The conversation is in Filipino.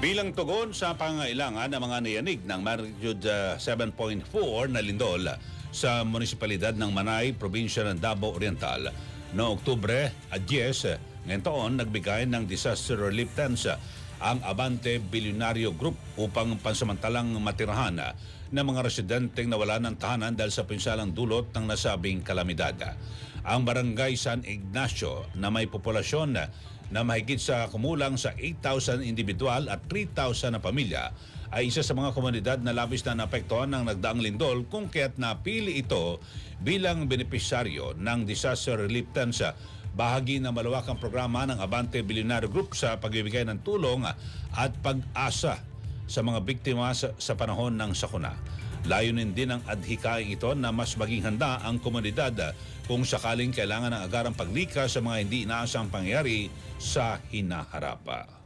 Bilang tugon sa pangailangan ng mga nayanig ng magnitude uh, 7.4 na lindol sa munisipalidad ng Manay, probinsya ng Davao Oriental, noong Oktubre at 10 ngayon taon nagbigay ng disaster relief funds ang Abante Bilyonaryo Group upang pansamantalang matirahan ng mga residenteng nawala ng tahanan dahil sa pinsalang dulot ng nasabing kalamidad. Ang barangay San Ignacio na may populasyon na mahigit sa kumulang sa 8,000 individual at 3,000 na pamilya ay isa sa mga komunidad na labis na naapektuhan ng nagdaang lindol kung kaya't napili ito bilang benepisyaryo ng disaster relief funds bahagi ng malawakang programa ng Abante Billionaire Group sa pagbibigay ng tulong at pag-asa sa mga biktima sa, sa panahon ng sakuna. Layunin din ng adhikain ito na mas maging handa ang komunidad kung sakaling kailangan ng agarang paglikas sa mga hindi inaasang pangyayari sa hinaharap.